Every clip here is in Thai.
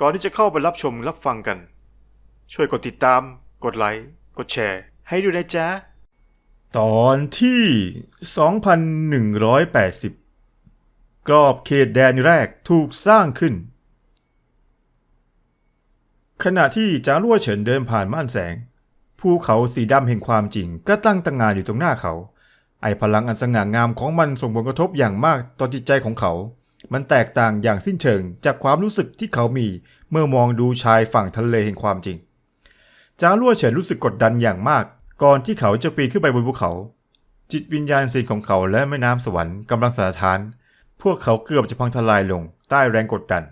ก่อนที่จะเข้าไปรับชมรับฟังกัน ช่วยกดติดตาม กดไลค์ กดแชร์ ให้ด้วยนะจ๊ะ ตอนที่ 2180 กรอบเขตแดนแรกถูกสร้างขึ้น ขณะที่จางรั่วเฉินเดินผ่านม่านแสง ภูเขาสีดำแห่งความจริงก็ตั้งตระงานอยู่ตรงหน้าเขา ไอพลังอันสง่างามของมันส่งผลกระทบอย่างมากต่อจิตใจของเขา มันแตกต่างอย่างสิ้นเชิงจากความรู้สึกที่เขามีเมื่อมองดูชายฝั่งทะเลแห่งความจริง จางรั่วเฉินรู้สึกกดดันอย่างมาก ก่อนที่เขาจะปีนขึ้นไปบนภูเขา จิตวิญญาณสิงของเขาและแม่น้ำสวรรค์กำลังสาทาน พวกเขาเกือบจะพังทลายลงใต้แรงกดดัน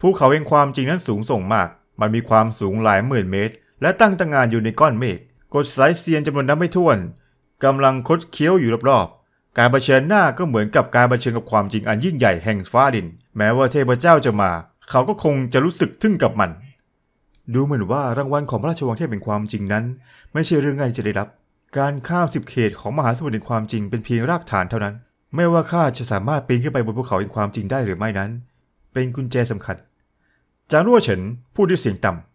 ภูเขาแห่งความจริงนั้นสูงส่งมาก มันมีความสูงหลายหมื่นเมตร และตั้งตระงานอยู่ในก้อนเมฆกดสายเซียนจำนวนนับไม่ถ้วนกำลังคดเคี้ยวอยู่รอบ การเผชิญหน้าก็เหมือนกับการเผชิญกับความจริงอันยิ่งใหญ่แห่งฟ้าดิน แม้ว่าเทพเจ้าจะมา เขาก็คงจะรู้สึกทึ่งกับมัน ดูเหมือนว่ารางวัลของพระราชวังเทพเป็นความจริงนั้น ไม่ใช่เรื่องง่ายที่จะได้รับ การข้ามสิบเขตของมหาสมุทรแห่งความจริงเป็นเพียงรากฐานเท่านั้น ไม่ว่าข้าจะสามารถปีนขึ้นไปบนภูเขาแห่งความจริงได้หรือไม่นั้น เป็นกุญแจสำคัญจางรั่วเฉินพูดด้วยเสียงต่ำ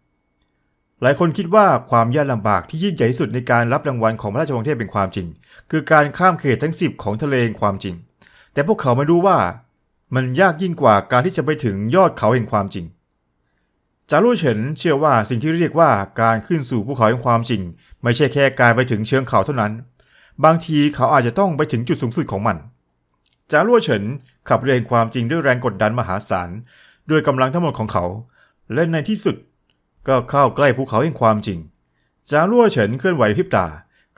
หลายคนคิดว่าความยากลำบากที่ยิ่งใหญ่ที่สุดในการรับรางวัลของพระราชวังเทพเป็นความจริง คือการข้ามเขตทั้งสิบของทะเลงความจริง แต่พวกเขาไม่รู้ว่า มันยากยิ่งกว่าการที่จะไปถึงยอดเขาแห่งความจริง จารุเฉินเชื่อว่าสิ่งที่เรียกว่าการขึ้นสู่ภูเขาแห่งความจริง ไม่ใช่แค่การไปถึงเชิงเขาเท่านั้น บางทีเขาอาจจะต้องไปถึงจุดสูงสุดของมันจารุเฉินขับเรือแห่งความจริงด้วยแรงกดดันมหาศาลด้วยกำลังทั้งหมดของเขา และในที่สุด ก็เข้าใกล้ภูเขาแห่งความจริง จางรั่วเฉินเคลื่อนไหวพริบตา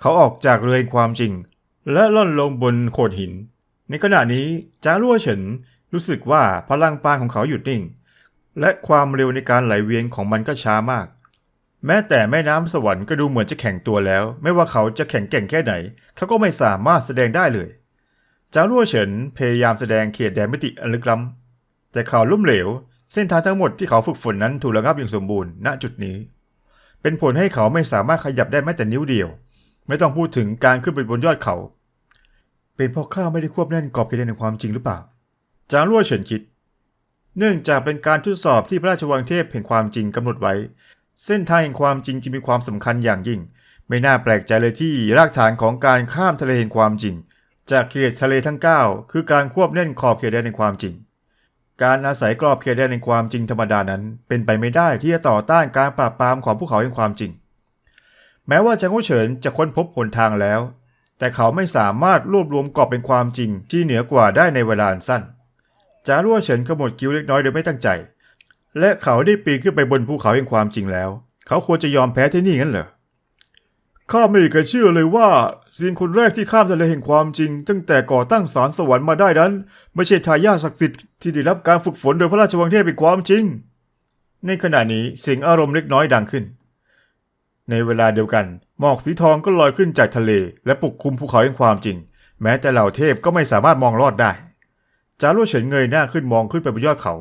เขาออกจากเรือแห่งความจริง และล่อนลงบนโขดหิน ในขณะนี้จางรั่วเฉินรู้สึกว่าพลังปานของเขาหยุดนิ่ง และความเร็วในการไหลเวียนของมันก็ช้ามาก แม้แต่แม่น้ำสวรรค์ก็ดูเหมือนจะแข็งตัวแล้ว ไม่ว่าเขาจะแข็งแกร่งแค่ไหน เขาก็ไม่สามารถแสดงได้เลยจางรั่วเฉินพยายามแสดงเขตแดนมิติอันลึกล้ำแต่เขาล้มเหลว เส้นทางทั้งหมดที่เขาฝึกฝนนั้นถูกระงับอย่างสมบูรณ์ณจุดนี้ เป็นผลให้เขาไม่สามารถขยับได้แม้แต่นิ้วเดียว ไม่ต้องพูดถึงการขึ้นไปบนยอดเขา เป็นเพราะข้าไม่ได้ควบแน่นกรอบเขตแดนแห่งความจริงหรือเปล่า จางรั่วเฉินคิด เนื่องจากเป็นการทดสอบที่พระราชวังเทพแห่งความจริงกำหนดไว้ เส้นทางแห่งความจริงจึงมีความสำคัญอย่างยิ่ง ไม่น่าแปลกใจเลยที่รากฐานของการข้ามทะเลแห่งความจริง จากเขตทะเลทั้ง 9 คือการควบแน่นขอบเขตแดนแห่งความจริง การอาศัยกรอบเขตแดนแห่งความจริงธรรมดานั้น เป็นไปไม่ได้ที่จะต่อต้านการปราบปรามของภูเขาแห่งความจริง แม้ว่าจางหูเฉินจะค้นพบหนทางแล้ว แต่เขาไม่สามารถรวบรวมกรอบเป็นความจริงที่เหนือกว่าได้ในเวลาสั้นจารั่วเฉินขมวดคิ้วเล็กน้อยโดยไม่ตั้งใจ และเขาได้ปีนขึ้นไปบนภูเขาแห่งความจริงแล้ว เขาควรจะยอมแพ้ที่นี่งั้นเหรอ ข้าไม่เคยเชื่อเลยว่าสิ่งคนแรกที่ข้ามทะเลแห่งความจริง ตั้งแต่ก่อตั้งสารสวรรค์มาได้นั้น ไม่ใช่ทายาทศักดิ์สิทธิ์ที่ได้รับการฝึกฝนโดยพระราชวังเทพเป็นความจริง ในขณะนี้เสียงอารมณ์เล็กน้อยดังขึ้น ในเวลาเดียวกัน หมอกสีทองก็ลอยขึ้นจากทะเล และปกคลุมภูเขาแห่งความจริง แม้แต่เหล่าเทพก็ไม่สามารถมองลอดได้จารุเฉินเงยหน้าขึ้นมองขึ้นไปบนยอดเขา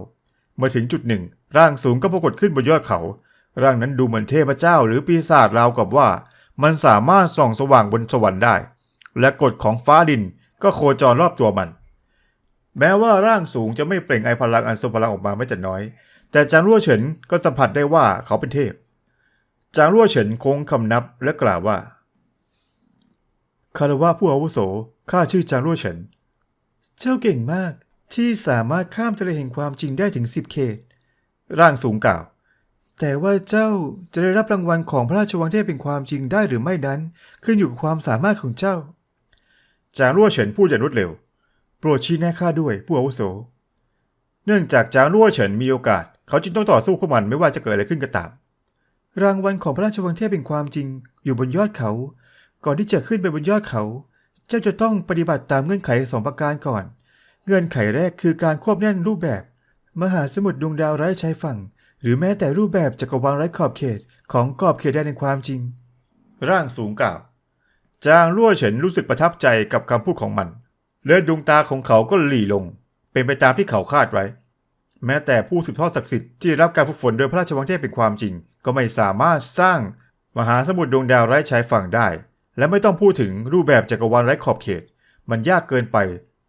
เมื่อถึงจุดหนึ่ง ร่างสูงก็ปรากฏขึ้นบนยอดเขา ร่างนั้นดูเหมือนเทพเจ้า หรือปีศาจราวกับว่า มันสามารถส่องสว่างบนสวรรค์ได้ และกฎของฟ้าดินก็โคจรรอบตัวมัน แม้ว่าร่างสูงจะไม่เปล่งไอพลังอันทรงพลังออกมาไม่แต่น้อย แต่จางรั่วเฉินก็สัมผัสได้ว่าเขาเป็นเทพ จางรั่วเฉินโค้งคำนับและกล่าวว่าคารวะผู้อาวุโสข้าชื่อจางรั่วเฉิน เจ้าเก่งมากที่สามารถข้ามทะเลแห่งความจริงได้ถึงสิบเขต ร่างสูงกล่าว แต่ว่าเจ้าจะได้รับรางวัลของพระราชวังเทพเป็นความจริงได้หรือไม่นั้น ขึ้นอยู่กับความสามารถของเจ้า จางรั่วเฉินพูดอย่างรวดเร็ว โปรดชี้แนะข้าด้วยผู้อาวุโส เนื่องจากจางรั่วเฉินมีโอกาส เขาจึงต้องต่อสู้กับมันไม่ว่าจะเกิดอะไรขึ้นก็ตาม รางวัลของพระราชวังเทพเป็นความจริง อยู่บนยอดเขา ก่อนที่จะขึ้นไปบนยอดเขา เจ้าจะต้องปฏิบัติตามเงื่อนไขสองประการก่อน เงื่อนไขแรกคือการควบแน่นรูปแบบ มหาสมุทรดวงดาวไร้ชายฝั่ง หรือแม้แต่รูปแบบจักรวาลไร้ขอบเขตของกรอบเขตแดนแห่งความจริง ร่างสูงกล่าว จางรั่วเฉินรู้สึกประทับใจกับคำพูดของมัน และดวงตาของเขาก็หลีลง เป็นไปตามที่เขาคาดไว้ แม้แต่ผู้สืบทอดศักดิ์สิทธิ์ที่รับการฝึกฝนโดยพระราชวังเทพเป็นความจริง ก็ไม่สามารถสร้างมหาสมุทรดวงดาวไร้ชายฝั่งได้ และไม่ต้องพูดถึงรูปแบบจักรวาลไร้ขอบเขต มันยากเกินไป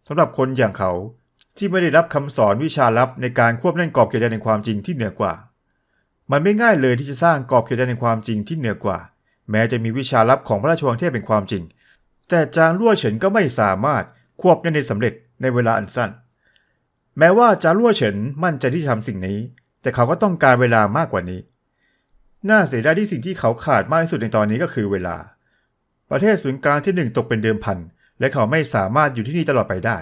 สำหรับคนอย่างเขา ที่ไม่ได้รับคำสอนวิชาลับในการควบเล่นกรอบเขตแดนในความจริงที่เหนือกว่า มันไม่ง่ายเลยที่จะสร้างกรอบเขตแดนในความจริงที่เหนือกว่า แม้จะมีวิชาลับของพระราชวังเทพเป็นความจริง แต่จางลั่วเฉินก็ไม่สามารถควบเล่นได้สำเร็จในเวลาอันสั้น แม้ว่าจางลั่วเฉินมั่นใจที่จะทำสิ่งนี้ แต่เขาก็ต้องการเวลามากกว่านี้ น่าเสียดายที่สิ่งที่เขาขาดมากที่สุดในตอนนี้ก็คือเวลา ประเทศศูนย์กลางที่หนึ่งตกเป็นเดิมพัน และเขาไม่สามารถอยู่ที่นี่ตลอดไปได้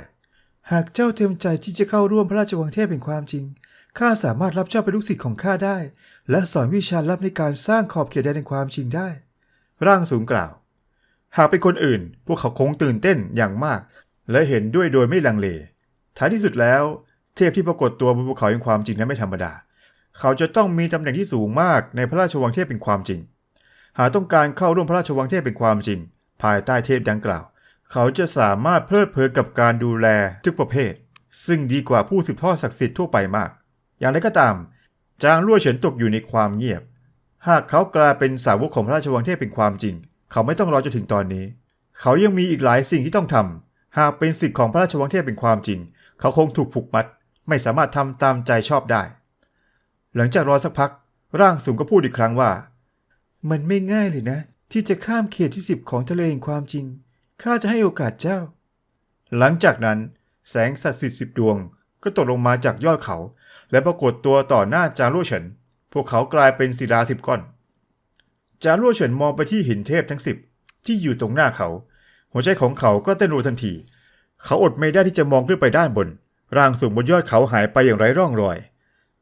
หากเจ้าเต็มใจที่จะเข้าร่วมพระราชวังเทพเป็นความจริง ข้าสามารถรับเจ้าเป็นลูกศิษย์ของข้าได้ และสอนวิชาลับในการสร้างขอบเขตแดนแห่งความจริงได้ ร่างสูงกล่าว หากเป็นคนอื่น พวกเขาคงตื่นเต้นอย่างมาก และเห็นด้วยโดยไม่ลังเล ท้ายที่สุดแล้ว เทพที่ปรากฏตัวบนภูเขาแห่งความจริงนั้นไม่ธรรมดา เขาจะต้องมีตำแหน่งที่สูงมากในพระราชวังเทพเป็นความจริง หากต้องการเข้าร่วมพระราชวังเทพเป็นความจริง ภายใต้เทพดังกล่าว เขาจะสามารถเพลิดเพลินกับการดูแลทุกประเภท ซึ่งดีกว่าผู้สืบทอดศักดิ์สิทธิ์ทั่วไปมาก อย่างไรก็ตาม จางลั่วเฉินตกอยู่ในความเงียบ หากเขากลายเป็นสาวกของพระราชวังเทพเป็นความจริง เขาไม่ต้องรอจนถึงตอนนี้ เขายังมีอีกหลายสิ่งที่ต้องทำหากเป็นสิทธิ์ของพระราชวังเทพเป็นความจริง เขาคงถูกผูกมัด ไม่สามารถทำตามใจชอบได้ หลังจากรอสักพัก ร่างสูงก็พูดอีกครั้งว่า มันไม่ง่ายเลยนะ ที่จะข้ามเขตที่สิบของทะเลแห่งความจริง ข้าจะให้โอกาสเจ้า หลังจากนั้นแสงศักดิ์สิทธิ์สิบดวง ก็ตกลงมาจากยอดเขา และปรากฏตัวต่อหน้าจางลั่วเฉิน พวกเขากลายเป็นศิลาสิบก้อน จางลั่วเฉินมองไปที่หินเทพทั้งสิบที่อยู่ตรงหน้าเขา หัวใจของเขาก็เต้นรัวทันที เขาอดไม่ได้ที่จะมองขึ้นไปด้านบน ร่างสูงบนยอดเขาหายไปอย่างไร้ร่องรอย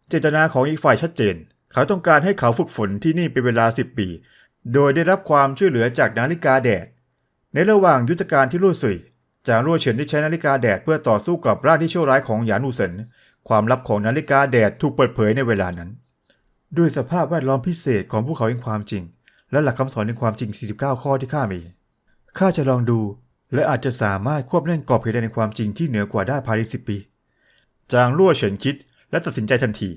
เจตนาของอีกฝ่ายชัดเจน เขาต้องการให้เขาฝึกฝนที่นี่เป็นเวลา10ปี โดยได้รับความช่วยเหลือจากนาฬิกาแดด ในระหว่างยุทธการที่ลู่ซุยจางรั่วเฉินได้ใช้นาฬิกาแดดเพื่อต่อสู้กับร่างที่ชั่วร้ายของหยานอูเซินความลับของนาฬิกาแดดถูกเปิดเผยในเวลานั้น ด้วยสภาพแวดล้อมพิเศษของภูเขาแห่งความจริง และหลักคำสอนในความจริง 49 ข้อที่ข้ามีข้าจะลองดู และอาจจะสามารถควบเล่นกรอบเขตแดนในความจริงที่เหนือกว่าได้ภายใน10ปี จางรั่วเฉินคิดและตัดสินใจทันที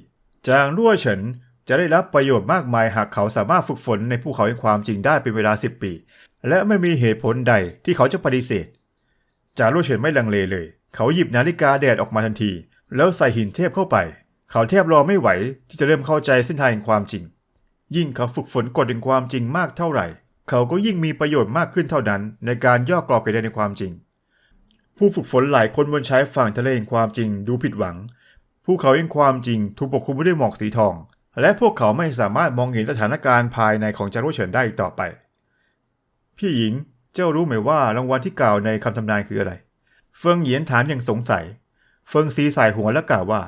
จางรั่วเฉินจะได้รับประโยชน์มากมายหากเขาสามารถฝึกฝนในภูเขาแห่งความจริงได้เป็นเวลา 10 ปี และไม่มีเหตุผลใดที่เขาจะปฏิเสธ จารั่วเฉินไม่ลังเลเลย เขาหยิบนาฬิกาแดดออกมาทันที แล้วใส่หินเทพเข้าไป เขาแทบรอไม่ไหวที่จะเริ่มเข้าใจเส้นทางแห่งความจริง ยิ่งเขาฝึกฝนกฎแห่งความจริงมากเท่าไหร่ เขาก็ยิ่งมีประโยชน์มากขึ้นเท่านั้น ในการย่อกรอบเขตแดนในความจริง ผู้ฝึกฝนหลายคนบนชายฝั่งทะเลแห่งความจริงดูผิดหวังภูเขาแห่งความจริงถูกปกคลุมไปด้วยหมอกสีทอง และพวกเขาไม่สามารถมองเห็นสถานการณ์ภายในของจารวเฉินได้อีกต่อไป พี่หญิงเจ้ารู้ไหมว่ารางวัลที่กล่าวในคำทำนายคืออะไร เฟิงเหยียนถามอย่างสงสัย เฟิงซีสายหัวและกล่าวว่า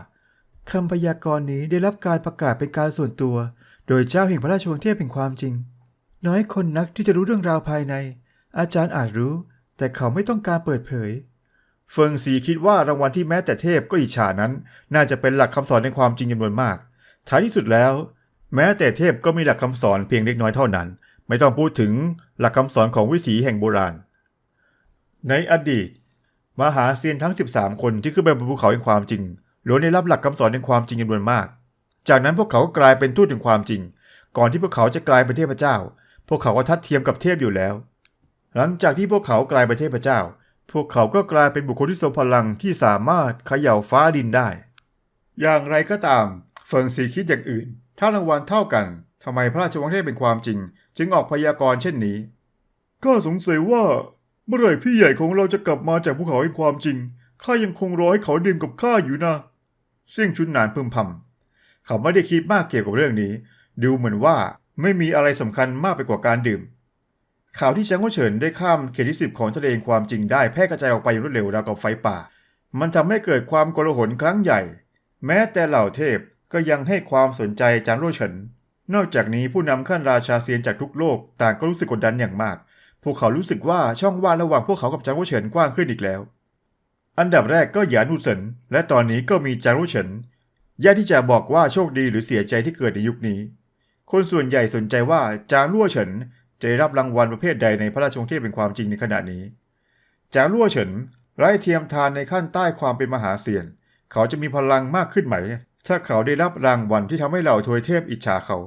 คำพยากรณ์นี้ได้รับการประกาศเป็นการส่วนตัว โดยเจ้าแห่งพระราชวังเทพเป็นความจริง น้อยคนนักที่จะรู้เรื่องราวภายใน อาจารย์อาจรู้ แต่เขาไม่ต้องการเปิดเผย เฟิงซีคิดว่ารางวัลที่แม้แต่เทพก็อิจฉานั้น น่าจะเป็นหลักคำสอนในความจริงจำนวนมาก ท้ายที่สุดแล้ว แม้แต่เทพก็มีหลักคำสอนเพียงเล็กน้อยเท่านั้น ไม่ต้องพูดถึงหลักคำสอนของวิถีแห่งโบราณ ในอดีต มหาเซียนทั้ง 13 คนที่ขึ้นไปบนภูเขาแห่งความจริงล้วนได้รับหลักคำสอนแห่งความจริงจำนวนมาก จากนั้นพวกเขาก็กลายเป็นทูตแห่งความจริง ก่อนที่พวกเขาจะกลายเป็นเทพเจ้า พวกเขาก็ทัดเทียมกับเทพอยู่แล้ว หลังจากที่พวกเขากลายเป็นเทพเจ้า พวกเขาก็กลายเป็นบุคคลที่ทรงพลังที่สามารถเขย่าฟ้าดินได้ อย่างไรก็ตาม เฟิงซีคิดอย่างอื่น ถ้ารางวัลเท่ากันทำไมพระราชวังเทพเป็นความจริง จึงออกพยากรณ์เช่นนี้ก็สงสัยว่าเมื่อไหร่พี่ใหญ่ของเราจะกลับมาจากภูเขาแห่งความจริงข้ายังคงรอให้เขาดื่มกับข้าอยู่นะเสี่ยงชุนหนานพึมพำเขาไม่ได้คิดมากเกี่ยวกับเรื่องนี้ ดูเหมือนว่าไม่มีอะไรสำคัญมากไปกว่าการดื่ม ข่าวที่จางว่าเฉินได้ข้ามเขตที่สิบของทะเลงความจริงได้แพร่กระจายออกไปอย่างรวดเร็วราวกับไฟป่า มันทำให้เกิดความโกลาหลครั้งใหญ่ แม้แต่เหล่าเทพก็ยังให้ความสนใจจางรั่วเฉิน นอกจากนี้ผู้นำขั้นราชาเซียนจากทุกโลกต่างก็รู้สึกกดดันอย่างมาก พวกเขารู้สึกว่าช่องว่างระหว่างพวกเขากับจางรั่วเฉินกว้างขึ้นอีกแล้ว อันดับแรกก็หยานอูเซินและตอนนี้ก็มีจางรั่วเฉินยากที่จะบอกว่าโชคดีหรือเสียใจที่เกิดในยุคนี้ คนส่วนใหญ่สนใจว่าจางรั่วเฉินจะได้รับรางวัลประเภทใดในพระราชวงศ์เทพเป็นความจริงในขณะนี้ จางรั่วเฉินไร้เทียมทานในขั้นใต้ความเป็นมหาเซียน เขาจะมีพลังมากขึ้นไหม ถ้าเขาได้รับรางวัลที่ทำให้เหล่าทวยเทพอิจฉาเขา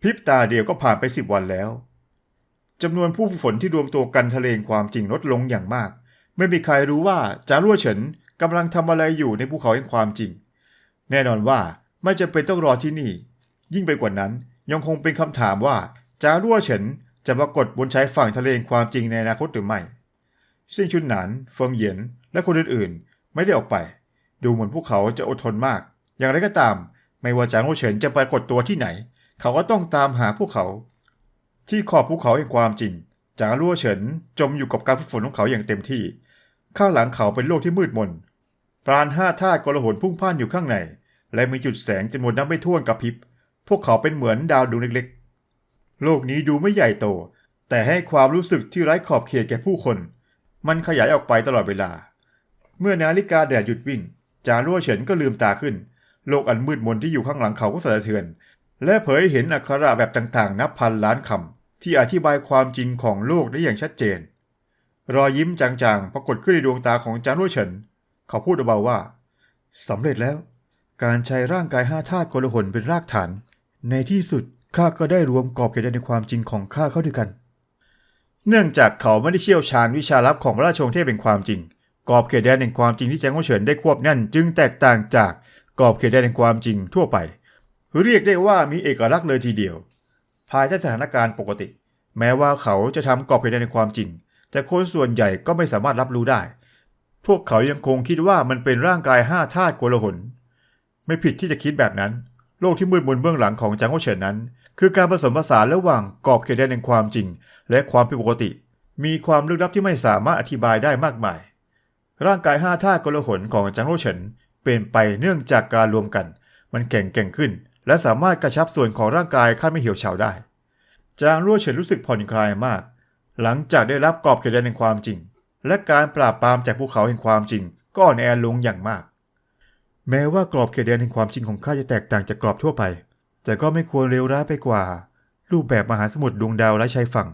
พริบตาเดียวก็ผ่านไปสิบวันแล้วจำนวนผู้ฝึกฝนที่รวมตัวกันทะเลงความจริงลดลงอย่างมาก ไม่มีใครรู้ว่าจารั่วเฉินกำลังทำอะไรอยู่ในภูเขาแห่งความจริง แน่นอนว่าไม่จำเป็นต้องรอที่นี่ ยิ่งไปกว่านั้นยังคงเป็นคำถามว่าจารั่วเฉินจะปรากฏบนชายฝั่งทะเลงความจริงในอนาคตหรือไม่ซิ่งชุนหนานเฟิงเหยียนและคนอื่นๆ ไม่ได้ออกไป ดูเหมือนพวกเขาจะอดทนมาก อย่างไรก็ตาม ไม่ว่าจางรัวเฉินจะปรากฏตัวที่ไหน เขาก็ต้องตามหาพวกเขา ที่ขอบภูเขาแห่งความจริง จางรั่วเฉินจมอยู่กับการฝึกฝนของเขาอย่างเต็มที่ ข้างหลังเขาเป็นโลกที่มืดมนปราณห้าธาตุกลหนพุ่งพ่านอยู่ข้างใน และมีจุดแสงจำนวนนับไม่ถ้วนกับพริบ พวกเขาเป็นเหมือนดาวดวงเล็กๆ โลกนี้ดูไม่ใหญ่โต แต่ให้ความรู้สึกที่ไร้ขอบเขตแก่ผู้คน มันขยายออกไปตลอดเวลา เมื่อนาฬิกาแดดหยุดวิ่ง จางรั่วเฉินก็ลืมตาขึ้น โลกอันมืดมนที่อยู่ข้างหลังเขาก็สะเทือน และเผยเห็นอักขระแบบต่างๆ นับพันล้านคำที่อธิบายความจริงของโลกได้อย่างชัดเจน รอยยิ้มจางๆ ปรากฏขึ้นในดวงตาของจางรั่เฉิน เขาพูดเบาๆว่าสำเร็จแล้ว การใช้ร่างกายห้าธาตุกลหลเป็นรากฐาน ในที่สุดข้าก็ได้รวมกรอบเขตในความจริงของข้าเข้าด้วยกัน เนื่องจากเขาไม่ได้เชี่ยวชาญวิชาลับของพระราชวงศ์เทพเป็นความจริงกรอบเขตแดนแห่งความจริงที่แจ้งว่าเฉินได้ควบแน่น จึงแตกต่างจาก กรอบเขตแดนแห่งความจริงทั่วไป เรียกได้ว่ามีเอกลักษณ์เลยทีเดียว ภายใต้สถานการณ์ปกติ แม้ว่าเขาจะทำกรอบเขตแดนแห่งความจริง แต่คนส่วนใหญ่ก็ไม่สามารถรับรู้ได้ พวกเขายังคงคิดว่ามันเป็นร่างกายห้าธาตุโกลาหลไม่ผิดที่จะคิดแบบนั้น โลกที่มืดมนเบื้องหลังของจางโฮเฉินนั้น คือการผสมผสานระหว่างกรอบเขตแดนแห่งความจริง และความผิดปกติ มีความลึกลับที่ไม่สามารถอธิบายได้มากมาย ร่างกายห้าธาตุกลาหลของจางโฮเฉิน เป็นไปเนื่องจากการรวมกัน มันแข็งแกร่งขึ้น และสามารถกระชับส่วนของร่างกายขั้นไม่เหี่ยวเฉาได้ จางรั่วเฉินรู้สึกผ่อนคลายมาก หลังจากได้รับกรอบเขตแดนแห่งความจริง และการปราบปรามจากภูเขาแห่งความจริง ก็อ่อนแอลงอย่างมาก แม้ว่ากรอบเขตแดนแห่งความจริงของข้าจะแตกต่างจากกรอบทั่วไป แต่ก็ไม่ควรเลวร้ายไปกว่า รูปแบบมหาสมุทรดวงดาวและชายฝั่ง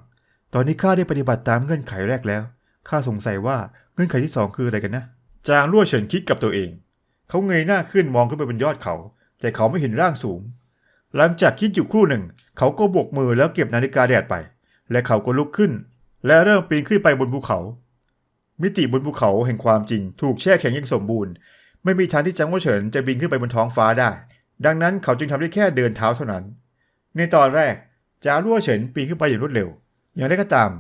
ตอนนี้ข้าได้ปฏิบัติตามเงื่อนไขแรกแล้วข้าสงสัยว่าเงื่อนไขที่สองคืออะไรกันนะ จางรั่วเฉินคิดกับตัวเอง เขาเงยหน้าขึ้นมองขึ้นไปบนยอดเขา แต่เขาไม่เห็นร่างสูง หลังจากคิดอยู่ครู่หนึ่ง เขาก็บกมือแล้วเก็บนาฬิกาแดดไป และเขาก็ลุกขึ้น และเริ่มปีนขึ้นไปบนภูเขา มิติบนภูเขาแห่งความจริง ถูกแช่แข็งอย่างสมบูรณ์ ไม่มีทางที่จังหวะเฉินจะบินขึ้นไปบนท้องฟ้าได้ ดังนั้นเขาจึงทำได้แค่เดินเท้าเท่านั้น ในตอนแรกจารั่วเฉินปีนขึ้นไปอย่างรวดเร็ว อย่างไรก็ตาม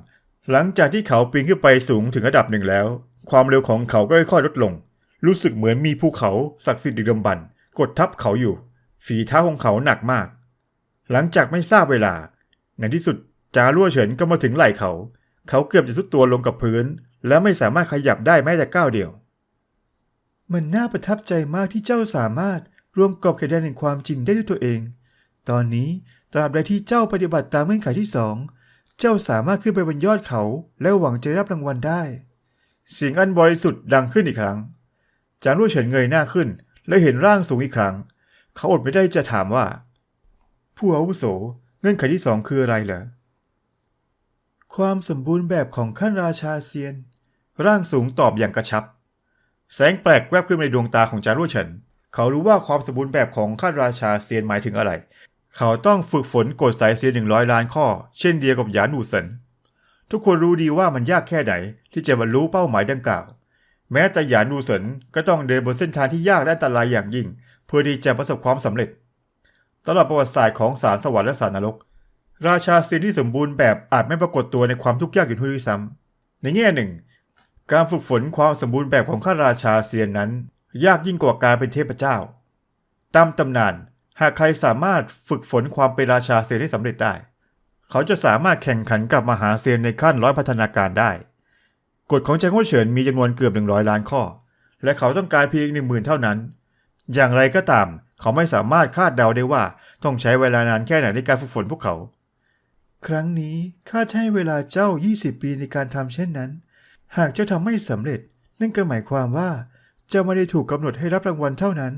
หลังจากที่เขาปีนขึ้นไปสูงถึงระดับหนึ่งแล้ว ความเร็วของเขาก็ค่อยๆลดลง รู้สึกเหมือนมีภูเขาศักดิ์สิทธิ์ดึกดำบรรกดทับเขาอยู่ ฝีเท้าของเขาหนักมาก หลังจากไม่ทราบเวลา ในที่สุดจารั่วเฉินก็มาถึงไหล่เขา เขาเกือบจะสุดตัวลงกับพื้น และไม่สามารถขยับได้แม้แต่ก้าวเดียว มันน่าประทับใจมากที่เจ้าสามารถรวมกรอบเขตแดนแห่งความจริงได้ด้วยตัวเอง ตอนนี้ตราบใดที่เจ้าปฏิบัติตามเงื่อนไขที่สอง เจ้าสามารถขึ้นไปบนยอดเขา และหวังจะได้รับรางวัลได้ เสียงอันบริสุทธิ์ดังขึ้นอีกครั้ง จางรั่เฉินเงยหน้าขึ้น และเห็นร่างสูงอีกครั้ง เขาอดไม่ได้จะถามว่า ผู้อาวุโสเงื่อนไขที่สองคืออะไรเหรอความสมบูรณ์แบบของขั้นราชาเซียน ร่างสูงตอบอย่างกระชับ แสงแปลกแวบขึ้นในดวงตาของจารั่วเฉิน เขารู้ว่าความสมบูรณ์แบบของขั้นราชาเซียนหมายถึงอะไร เขาต้องฝึกฝนกฎสายเซียนหนึ่งร้อยล้านข้อ เช่นเดียวกับหยานหูเซินทุกคนรู้ดีว่ามันยากแค่ไหนที่จะบรรลุเป้าหมายดังกล่าว แม้แต่หยานหูเซินก็ต้องเดินบนเส้นทางที่ยากและอันตรายอย่างยิ่ง เพื่อที่จะประสบความสำเร็จ ตลอดประวัติศาสตร์ของสารสวรรค์และสารนรก ราชาเซียนที่สมบูรณ์แบบอาจไม่ปรากฏตัวในความทุกข์ยากอยู่ด้วยซ้ำในแง่หนึ่ง การฝึกฝนความสมบูรณ์แบบของข้าราชาเซียนนั้น ยากยิ่งกว่าการเป็นเทพเจ้า ตามตำนานหากใครสามารถฝึกฝนความเป็นราชาเซียนให้สำเร็จได้ เขาจะสามารถแข่งขันกับมหาเซียนในขั้นร้อยพัฒนาการได้ กฎของแจงโฮเฉินมีจำนวนเกือบ 100 ล้านข้อ และเขาต้องการเพียงหนึ่งหมื่นเท่านั้น อย่างไรก็ตาม เขาไม่สามารถคาดเดาได้ว่าต้องใช้เวลานานแค่ไหนในการฝึกฝนพวกเขา ครั้งนี้ข้าจะให้เวลาเจ้า 20 ปีในการทำเช่นนั้น หากเจ้าทำไม่สำเร็จ นั่นก็หมายความว่าเจ้าไม่ได้ถูกกำหนดให้รับรางวัลเท่านั้น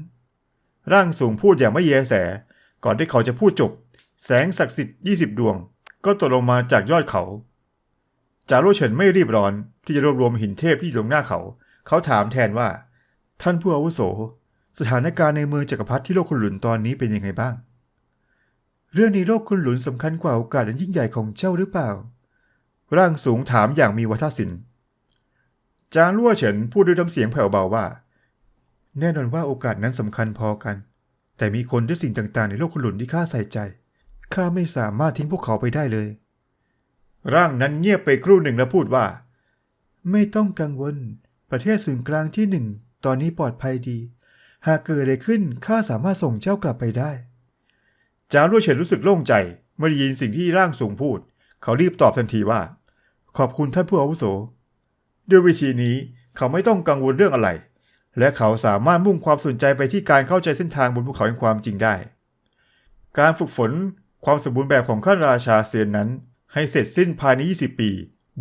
ร่างสูงพูดอย่างไม่แยแส ก่อนที่เขาจะพูดจบ แสงศักดิ์สิทธิ์ 20 ดวง ก็ตกลงมาจากยอดเขา จารุเฉินไม่รีบร้อน ที่จะรวบรวมหินเทพที่อยู่ตรงหน้าเขา เขาถามแทนว่า ท่านผู้อาวุโส สถานการณ์ในเมืองจักรพรรดิที่โลกคุณหลุนตอนนี้เป็นยังไงบ้าง เรื่องในโลกคุณหลุนสำคัญกว่าโอกาสอันยิ่งใหญ่ของเจ้าหรือเปล่า ร่างสูงถามอย่างมีวัฒนศิลป์จางลั่วเฉินพูดด้วยน้ำเสียงแผ่วเบาว่า แน่นอนว่าโอกาสนั้นสำคัญพอกัน แต่มีคนด้วยสิ่งต่างๆ ในโลกคุณหลุนที่ข้าใส่ใจข้าไม่สามารถทิ้งพวกเขาไปได้เลย ร่างนั้นเงียบไปครู่หนึ่งแล้วพูดว่า ไม่ต้องกังวล ประเทศศูนย์กลางที่หนึ่งตอนนี้ปลอดภัยดี หากเกิดอะไรขึ้นข้าสามารถส่งเจ้ากลับไปได้ จางรั่วเฉินรู้สึกโล่งใจเมื่อได้ยินสิ่งที่ร่างสูงพูด เขารีบตอบทันทีว่า ขอบคุณท่านผู้อาวุโส ด้วยวิธีนี้เขาไม่ต้องกังวลเรื่องอะไร และเขาสามารถมุ่งความสนใจไปที่การเข้าใจเส้นทางบนภูเขาแห่งความจริงได้ การฝึกฝนความสมบูรณ์แบบของข้าราชาเซียนนั้น ให้เสร็จสิ้นภายใน 20 ปี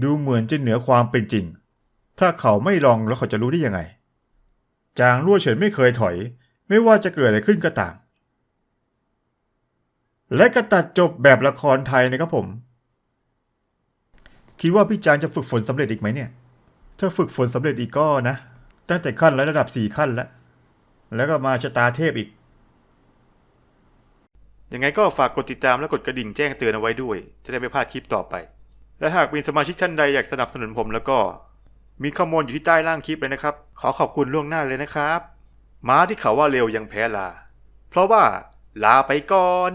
ดูเหมือนจะเหนือความเป็นจริง ถ้าเขาไม่ลองแล้วเขาจะรู้ได้ยังไง จางรั่วเฉินไม่เคยถอย ไม่ว่าจะเกิดอะไรขึ้นก็ตาม และก็ตัดจบแบบละครไทยนะครับผม คิดว่าพี่จางจะฝึกฝนสำเร็จอีกไหมเนี่ย ถ้าฝึกฝนสำเร็จอีกก็นะ ตั้งแต่ขั้นระดับสี่ขั้นแล้ว แล้วก็มาชะตาเทพอีกยังไงก็ฝากกดติดตามและกดกระดิ่งแจ้งเตือนเอาไว้ด้วย จะได้ไม่พลาดคลิปต่อไป และหากมีสมาชิกท่านใดอยากสนับสนุนผมแล้วก็ มีข้อมูลอยู่ที่ใต้ล่างคลิปเลยนะครับ ขอขอบคุณล่วงหน้าเลยนะครับ ม้าที่เขาว่าเร็วยังแพ้ลา เพราะว่าลาไปก่อน